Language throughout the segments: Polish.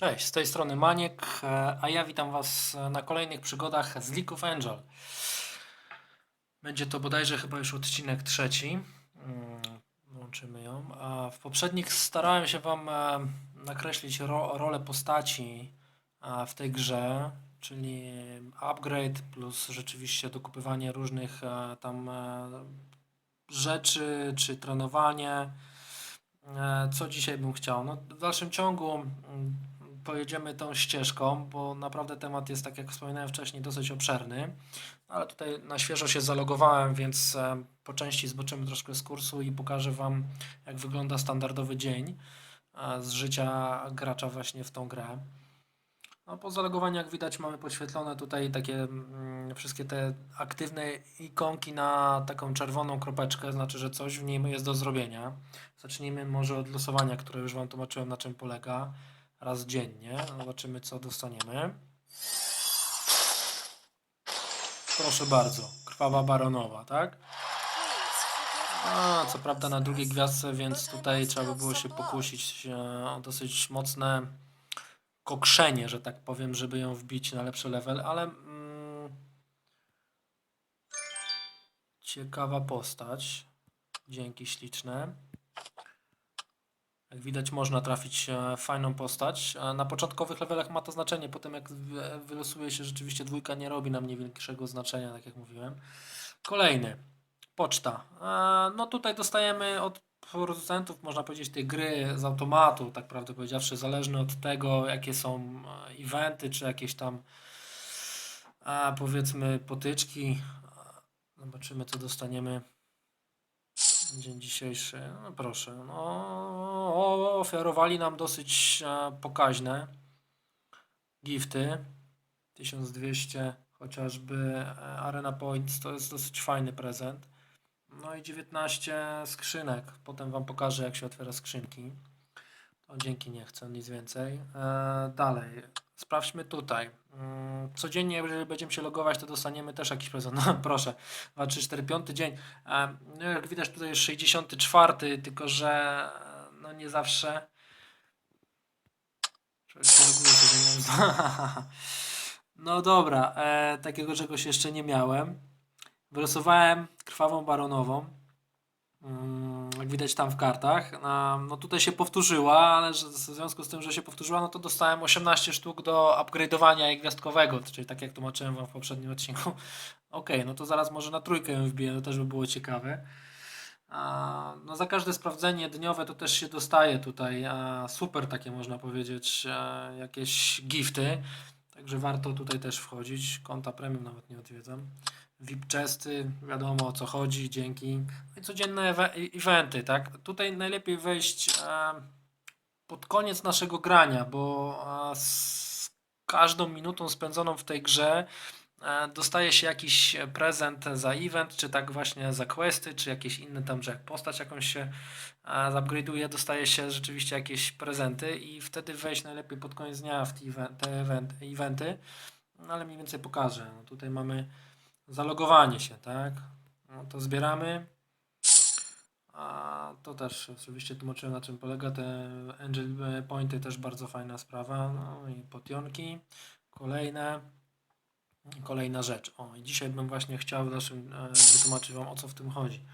Cześć, z tej strony Maniek, e, a ja witam Was na kolejnych przygodach z League of Angel. Będzie to bodajże chyba już odcinek trzeci. Mm, Włączymy ją. W poprzednich starałem się Wam e, nakreślić ro rolę postaci e, w tej grze, czyli upgrade plus rzeczywiście dokupywanie różnych tam rzeczy, czy trenowanie. Co dzisiaj bym chciał? No, w dalszym ciągu mm, pojedziemy tą ścieżką, bo naprawdę temat jest, tak jak wspominałem wcześniej, dosyć obszerny. Ale tutaj na świeżo się zalogowałem, więc e, po części zboczymy troszkę z kursu i pokażę Wam, jak wygląda standardowy dzień e, z życia gracza właśnie w tą grę. No, po zalogowaniu, jak widać, mamy podświetlone tutaj takie mm, wszystkie te aktywne ikonki na taką czerwoną kropeczkę, znaczy, że coś w nim jest do zrobienia. Zacznijmy może od losowania, które już Wam tłumaczyłem, na czym polega. Raz dziennie. Zobaczymy, co dostaniemy. Proszę bardzo. Krwawa baronowa, tak? A, co prawda na drugiej gwiazdce, więc tutaj trzeba by było się pokusić e, o dosyć mocne kokszenie, że tak powiem, żeby ją wbić na lepszy level, ale mm, ciekawa postać. Dzięki śliczne. Jak widać, można trafić e, fajną postać. E, Na początkowych levelach ma to znaczenie, potem jak wy- wylosuje się rzeczywiście dwójka, nie robi nam większego znaczenia, tak jak mówiłem. Kolejny. Poczta. E, No tutaj dostajemy od producentów, można powiedzieć, tej gry z automatu, tak prawdę powiedziawszy, zależne od tego, jakie są e, eventy, czy jakieś tam e, powiedzmy potyczki. E, Zobaczymy, co dostaniemy. Dzień dzisiejszy, no proszę, no o- ofiarowali nam dosyć e, pokaźne gifty. 1200 chociażby e, Arena Points to jest dosyć fajny prezent. No i 19 skrzynek. Potem Wam pokażę, jak się otwiera skrzynki. To dzięki nie chcę, nic więcej. E, dalej, sprawdźmy tutaj. Mm, Codziennie, jeżeli będziemy się logować, to dostaniemy też jakiś prezent. No proszę, 2, 3, 4, 5 dzień. No jak widać, tutaj jest 64, tylko że e, no nie zawsze. No dobra, e, takiego czegoś jeszcze nie miałem. Wylosowałem krwawą baronową. Mm, Jak widać tam w kartach. A, No tutaj się powtórzyła, ale w związku z tym, że się powtórzyła, no to dostałem 18 sztuk do upgrade'owania gwiazdkowego, czyli tak jak tłumaczyłem Wam w poprzednim odcinku. Okej, no to zaraz może na trójkę ją wbiję, to też by było ciekawe. No za każde sprawdzenie dniowe to też się dostaje tutaj super takie można powiedzieć e, jakieś gifty. Także warto tutaj też wchodzić. Konta premium nawet nie odwiedzam. VIP chesty, wiadomo o co chodzi, dzięki. No i codzienne eventy, tak? Tutaj najlepiej wejść e, pod koniec naszego grania, bo e, z każdą minutą spędzoną w tej grze e, dostaje się jakiś prezent za event, czy tak właśnie za questy, czy jakieś inne tam, że jak postać jakąś się e, zupgrade'uje, dostaje się rzeczywiście jakieś prezenty i wtedy wejść najlepiej pod koniec dnia w te, event, te event, eventy, no, ale mniej więcej pokażę. No, tutaj mamy zalogowanie się, tak? No to zbieramy. A to też oczywiście tłumaczyłem na czym polega. Te Angel Pointy też bardzo fajna sprawa. No i potionki. Kolejne. Kolejna rzecz. O, i dzisiaj bym właśnie chciał w naszym e, wytłumaczyć Wam o co w tym chodzi.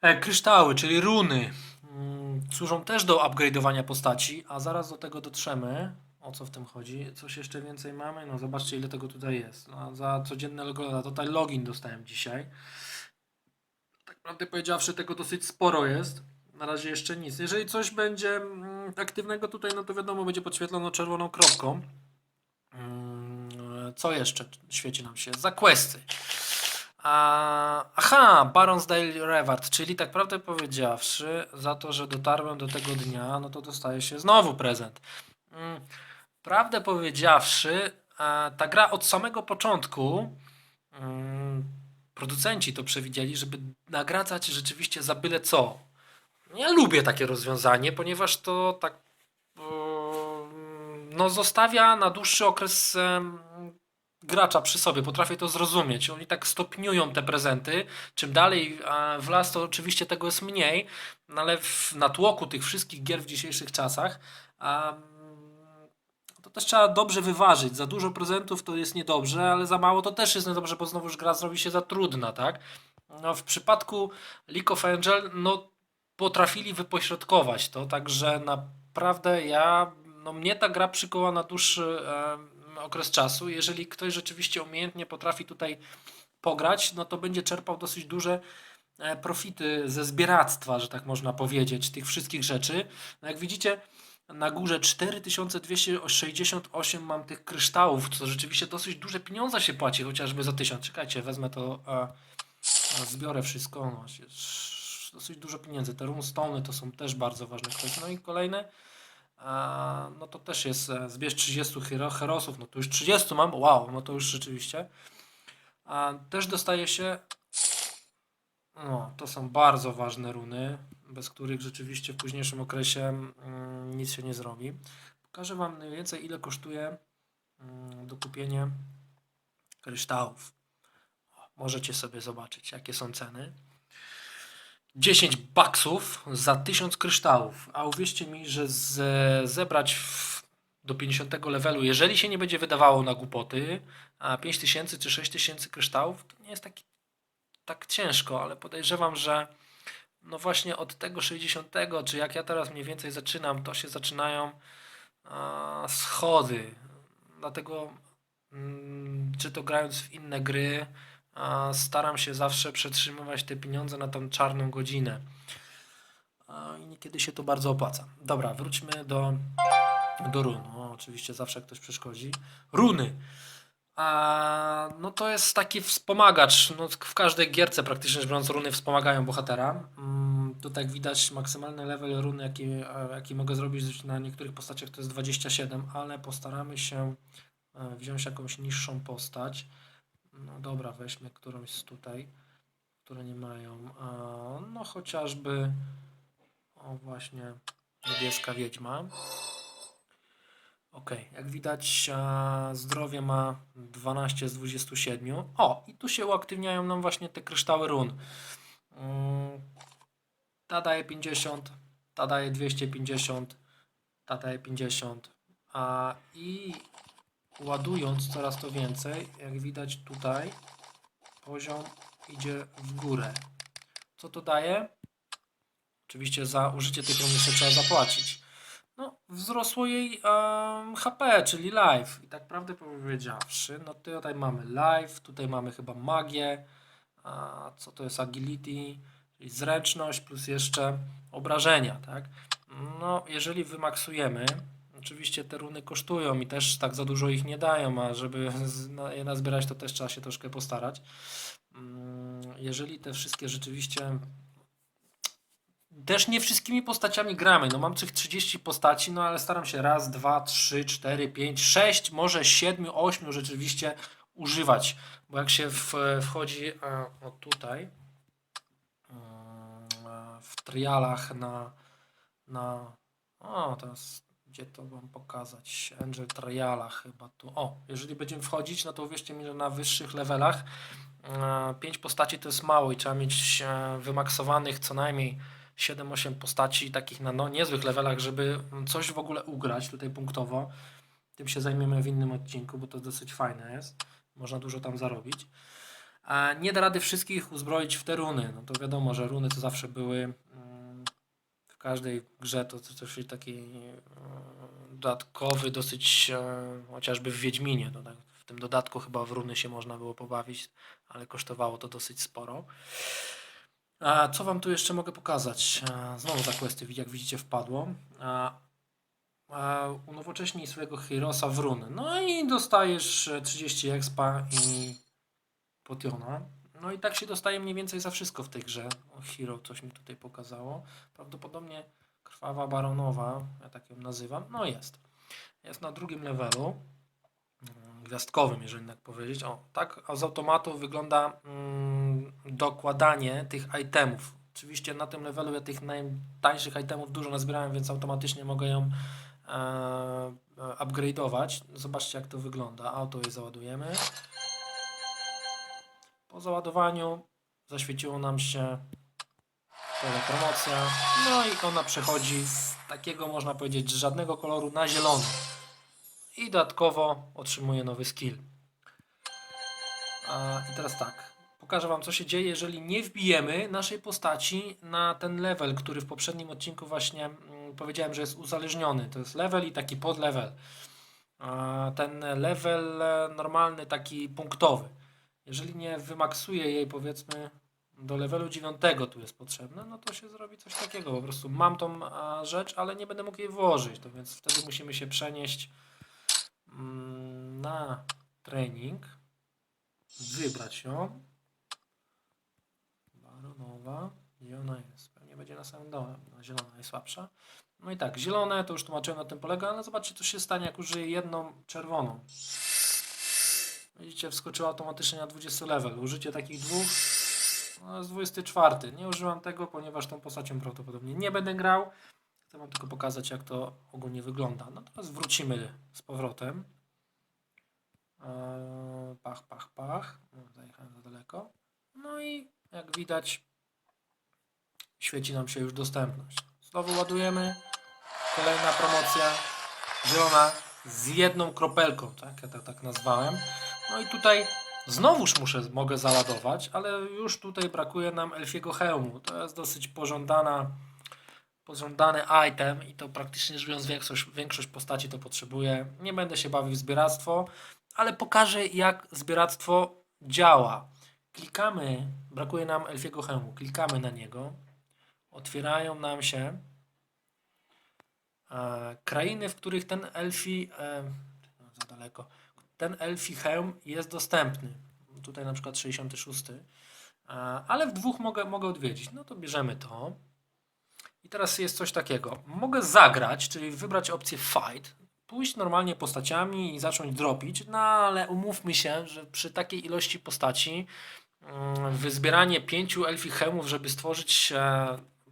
E, kryształy, czyli runy, mm, służą też do upgrade'owania postaci, a zaraz do tego dotrzemy. O co w tym chodzi? Coś jeszcze więcej mamy? No zobaczcie ile tego tutaj jest. No, za codzienne login, tutaj login dostałem dzisiaj. Tak prawdę powiedziawszy tego dosyć sporo jest. Na razie jeszcze nic. Jeżeli coś będzie mm, aktywnego tutaj, no to wiadomo będzie podświetlone czerwoną kropką. Mm, Co jeszcze świeci nam się? Za questy. Aha, Baron's Daily Reward, czyli tak prawdę powiedziawszy, za to, że dotarłem do tego dnia, no to dostaje się znowu prezent. Prawdę powiedziawszy, e, ta gra od samego początku, mm, producenci to przewidzieli, żeby nagradzać rzeczywiście za byle co. Ja lubię takie rozwiązanie, ponieważ to tak mm, no, zostawia na dłuższy okres gracza przy sobie, potrafię to zrozumieć. Oni tak stopniują te prezenty. Czym dalej e, w las, to oczywiście tego jest mniej, no ale w natłoku tych wszystkich gier w dzisiejszych czasach, też trzeba dobrze wyważyć. Za dużo prezentów to jest niedobrze, ale za mało to też jest niedobrze, bo znowuż gra zrobi się za trudna, tak? No, w przypadku League of Angel, no potrafili wypośrodkować to, także naprawdę ja, no mnie ta gra przykuła na dłuższy em, okres czasu. Jeżeli ktoś rzeczywiście umiejętnie potrafi tutaj pograć, no to będzie czerpał dosyć duże e, profity ze zbieractwa, że tak można powiedzieć, tych wszystkich rzeczy. No jak widzicie, na górze 4268 mam tych kryształów, co rzeczywiście dosyć duże pieniądze się płaci, chociażby za 1000. Czekajcie, wezmę to, a, a zbiorę wszystko. No, dosyć dużo pieniędzy. Te runestone to są też bardzo ważne kwestie. No i kolejne, a, no to też jest, e, zbierz 30 hero, herosów, no to już 30 mam, wow, no to już rzeczywiście. A, też dostaje się, no to są bardzo ważne runy, bez których rzeczywiście w późniejszym okresie mm, nic się nie zrobi. Pokażę Wam mniej więcej ile kosztuje mm, dokupienie kryształów. Możecie sobie zobaczyć jakie są ceny. 10 baksów za 1000 kryształów. A uwierzcie mi, że z, zebrać w, do 50 levelu, jeżeli się nie będzie wydawało na głupoty, a 5000 czy 6000 kryształów, to nie jest taki, tak ciężko, ale podejrzewam, że no właśnie od tego 60, czy jak ja teraz mniej więcej zaczynam, to się zaczynają schody. Dlatego, mm, czy to grając w inne gry, staram się zawsze przetrzymywać te pieniądze na tą czarną godzinę. I niekiedy się to bardzo opłaca. Dobra, wróćmy do, do run. O, oczywiście zawsze ktoś przeszkodzi. Runy. A, no to jest taki wspomagacz. No, w każdej gierce praktycznie rzecz biorąc runy wspomagają bohatera. Mm, tutaj widać maksymalny level runy jaki, e, jaki mogę zrobić na niektórych postaciach to jest 27, ale postaramy się e, wziąć jakąś niższą postać. No dobra, weźmy którąś z tutaj, które nie mają. No chociażby o właśnie niebieska wiedźma. Ok, jak widać a, zdrowie ma 12 z 27. O, i tu się uaktywniają nam właśnie te kryształy run. Mm, Ta daje 50, ta daje 250, ta daje 50. A, I ładując coraz to więcej, jak widać tutaj, poziom idzie w górę. Co to daje? Oczywiście za użycie tych run jeszcze trzeba zapłacić no, wzrosło jej em, HP, czyli life. I tak prawdę powiedziawszy, no tutaj mamy life, tutaj mamy chyba magię, a co to jest agility, czyli zręczność plus jeszcze obrażenia, tak? No, jeżeli wymaksujemy, oczywiście te runy kosztują i też tak za dużo ich nie dają, a żeby je nazbierać, to też trzeba się troszkę postarać. Mm, Jeżeli te wszystkie rzeczywiście też nie wszystkimi postaciami gramy. No mam tych 30 postaci, no ale staram się raz, dwa, trzy, cztery, pięć, sześć, może siedmiu, ośmiu rzeczywiście używać. Bo jak się w, wchodzi o tutaj mm, w trialach na, na o teraz gdzie to wam pokazać? Angel Trialach chyba tu. O, jeżeli będziemy wchodzić, no to uwierzcie mi, że na wyższych levelach e, pięć postaci to jest mało i trzeba mieć e, wymaksowanych co najmniej 7-8 postaci takich na no, niezłych levelach, żeby coś w ogóle ugrać tutaj punktowo. Tym się zajmiemy w innym odcinku, bo to dosyć fajne jest. Można dużo tam zarobić. A nie da rady wszystkich uzbroić w te runy. No to wiadomo, że runy to zawsze były mm, w każdej grze to, to też taki e, dodatkowy, dosyć e, chociażby w Wiedźminie. No tak, w tym dodatku chyba w runy się można było pobawić, ale kosztowało to dosyć sporo. Co wam tu jeszcze mogę pokazać? E, Znowu za questy, jak widzicie, wpadło. A, a unowocześnij swojego Heroesa w runy. No i dostajesz e, 30 expa i potiona. No i tak się dostaje mniej więcej za wszystko w tej grze. O, Hero coś mi tutaj pokazało. Prawdopodobnie Krwawa Baronowa, ja tak ją nazywam. No jest. Jest na drugim levelu. Gwiazdkowym, jeżeli tak powiedzieć. O, tak z automatu wygląda mm, dokładanie tych itemów. Oczywiście na tym levelu ja tych najtańszych itemów dużo nazbierałem, więc automatycznie mogę ją e, e, upgrade'ować. Zobaczcie jak to wygląda. Auto je załadujemy. Po załadowaniu zaświeciło nam się promocja. No i ona przechodzi z takiego, można powiedzieć, żadnego koloru na zielony. I dodatkowo otrzymuję nowy skill. A, I teraz tak, pokażę Wam co się dzieje, jeżeli nie wbijemy naszej postaci na ten level, który w poprzednim odcinku właśnie mm, powiedziałem, że jest uzależniony. To jest level i taki podlevel. Ten level e, normalny, taki punktowy. Jeżeli nie wymaksuję jej powiedzmy do levelu 9 tu jest potrzebne, no to się zrobi coś takiego. Po prostu mam tą rzecz, ale nie będę mógł jej włożyć. To więc wtedy musimy się przenieść na trening, wybrać ją. Baronowa, gdzie ona jest? Pewnie będzie na samym dole. No, zielona jest słabsza. No i tak, zielone to już tłumaczyłem na tym polega, ale zobaczcie co się stanie jak użyję jedną czerwoną. Widzicie, wskoczyła automatycznie na 20 level. Użycie takich dwóch no, jest 24. Nie użyłam tego, ponieważ tą postacią prawdopodobnie nie będę grał. Chcę Wam tylko pokazać, jak to ogólnie wygląda. No teraz wrócimy z powrotem. Eee, Pach, pach, pach. No, Zajechałem za daleko. No i jak widać, świeci nam się już dostępność. Znowu ładujemy. Kolejna promocja. Zielona z jedną kropelką, tak? Ja tak, tak nazwałem. No i tutaj znowuż muszę, mogę załadować, ale już tutaj brakuje nam elfiego hełmu. To jest dosyć pożądana, pożądany item i to praktycznie rzecz większość, większość postaci to potrzebuje. Nie będę się bawił w zbieractwo, ale pokażę jak zbieractwo działa. Klikamy, brakuje nam elfiego hełmu, klikamy na niego, otwierają nam się e, krainy, w których ten elfi, e, za daleko, ten elfi hełm jest dostępny. Tutaj na przykład 66, e, ale w dwóch mogę, mogę odwiedzić. No to bierzemy to. I teraz jest coś takiego. Mogę zagrać, czyli wybrać opcję fight, pójść normalnie postaciami i zacząć dropić, no ale umówmy się, że przy takiej ilości postaci mm, wyzbieranie pięciu elfich hełmów, żeby stworzyć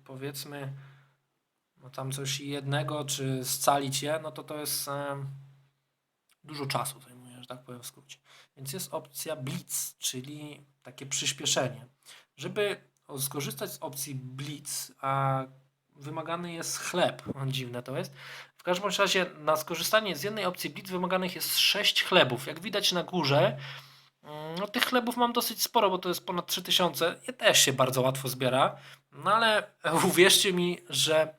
powiedzmy no tam coś jednego, czy scalić je, no to to jest e, dużo czasu zajmuje, że tak powiem w skrócie. Więc jest opcja Blitz, czyli takie przyspieszenie. Żeby skorzystać z opcji Blitz, a wymagany jest chleb, dziwne to jest. W każdym razie na skorzystanie z jednej opcji Blitz wymaganych jest 6 chlebów. Jak widać na górze, mm, no tych chlebów mam dosyć sporo, bo to jest ponad 3000. Je też się bardzo łatwo zbiera. No ale uwierzcie mi, że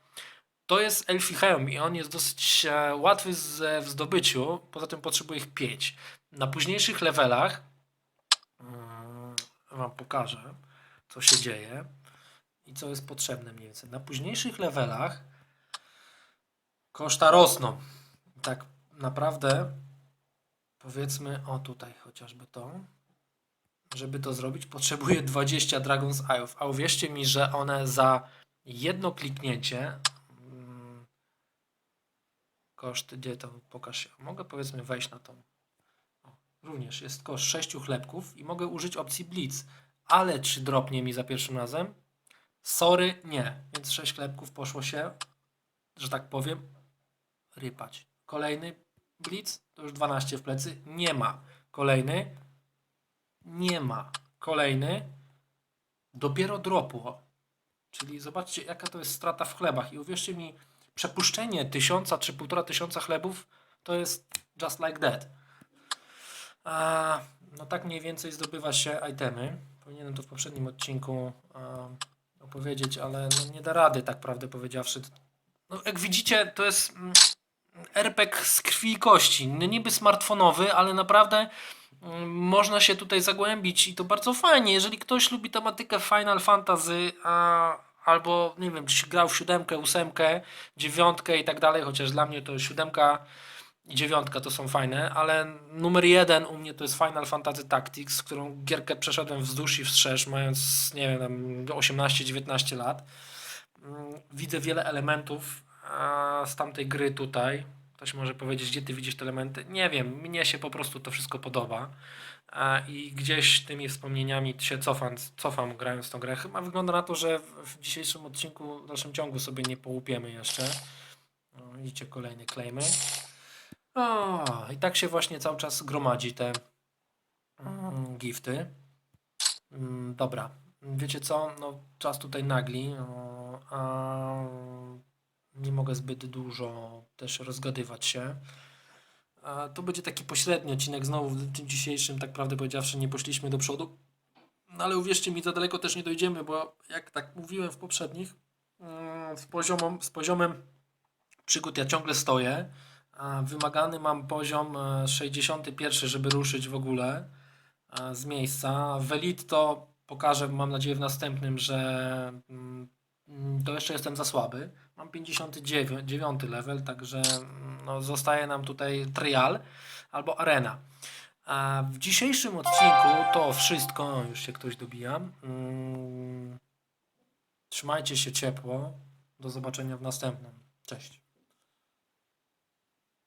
to jest Elfi Hełm i on jest dosyć e, łatwy w zdobyciu. Poza tym potrzebuję ich 5. Na późniejszych levelach mm, Wam pokażę, co się dzieje i co jest potrzebne mniej więcej. Na późniejszych levelach koszta rosną. Tak naprawdę powiedzmy, o tutaj chociażby to. Żeby to zrobić, potrzebuję 20 Dragon's Eye'ów. A uwierzcie mi, że one za jedno kliknięcie mm, koszt, gdzie to pokaż się. Mogę powiedzmy wejść na tą. O, również jest koszt 6 chlebków i mogę użyć opcji Blitz. Ale czy dropnie mi za pierwszym razem? Sorry, nie. Więc 6 chlebków poszło się, że tak powiem, rypać. Kolejny Blitz, to już 12 w plecy. Nie ma. Kolejny. Nie ma. Kolejny. Dopiero dropło. Czyli zobaczcie, jaka to jest strata w chlebach. I uwierzcie mi, przepuszczenie tysiąca czy półtora tysiąca chlebów to jest just like that. A, no tak mniej więcej zdobywa się itemy. Powinienem to w poprzednim odcinku a, opowiedzieć, ale no nie da rady, tak prawdę powiedziawszy. No, jak widzicie, to jest mm, RPG z krwi i kości. Niby smartfonowy, ale naprawdę mm, można się tutaj zagłębić i to bardzo fajnie. Jeżeli ktoś lubi tematykę Final Fantasy, a, albo nie wiem, czy grał w siódemkę, ósemkę, dziewiątkę i tak dalej, chociaż dla mnie to siódemka i dziewiątka to są fajne, ale numer jeden u mnie to jest Final Fantasy Tactics, którą gierkę przeszedłem wzdłuż i wstrzesz, mając, nie wiem, tam 18-19 lat. Mm, Widzę wiele elementów a, z tamtej gry tutaj. Ktoś może powiedzieć, gdzie ty widzisz te elementy? Nie wiem, mnie się po prostu to wszystko podoba. A, I gdzieś tymi wspomnieniami się cofam, cofam grając tą grę. Chyba wygląda na to, że w, dzisiejszym odcinku, w dalszym ciągu sobie nie połupiemy jeszcze. O, widzicie kolejne claimy. O, i tak się właśnie cały czas gromadzi te mm, gifty. Mm, dobra, wiecie co? No, czas tutaj nagli, no, a nie mogę zbyt dużo też rozgadywać się. E, To będzie taki pośredni odcinek. Znowu w dniu dzisiejszym, tak prawdę powiedziawszy, nie poszliśmy do przodu. No ale uwierzcie mi, za daleko też nie dojdziemy, bo jak tak mówiłem w poprzednich, mm, z, poziomem, z poziomem przygód ja ciągle stoję. Wymagany mam poziom e, 61, żeby ruszyć w ogóle e, z miejsca. W Elite to pokażę, mam nadzieję, w następnym, że mm, to jeszcze jestem za słaby. Mam 59 level, także mm, no, zostaje nam tutaj trial albo arena. W dzisiejszym odcinku to wszystko. Już się ktoś dobija. Mm, Trzymajcie się ciepło. Do zobaczenia w następnym. Cześć.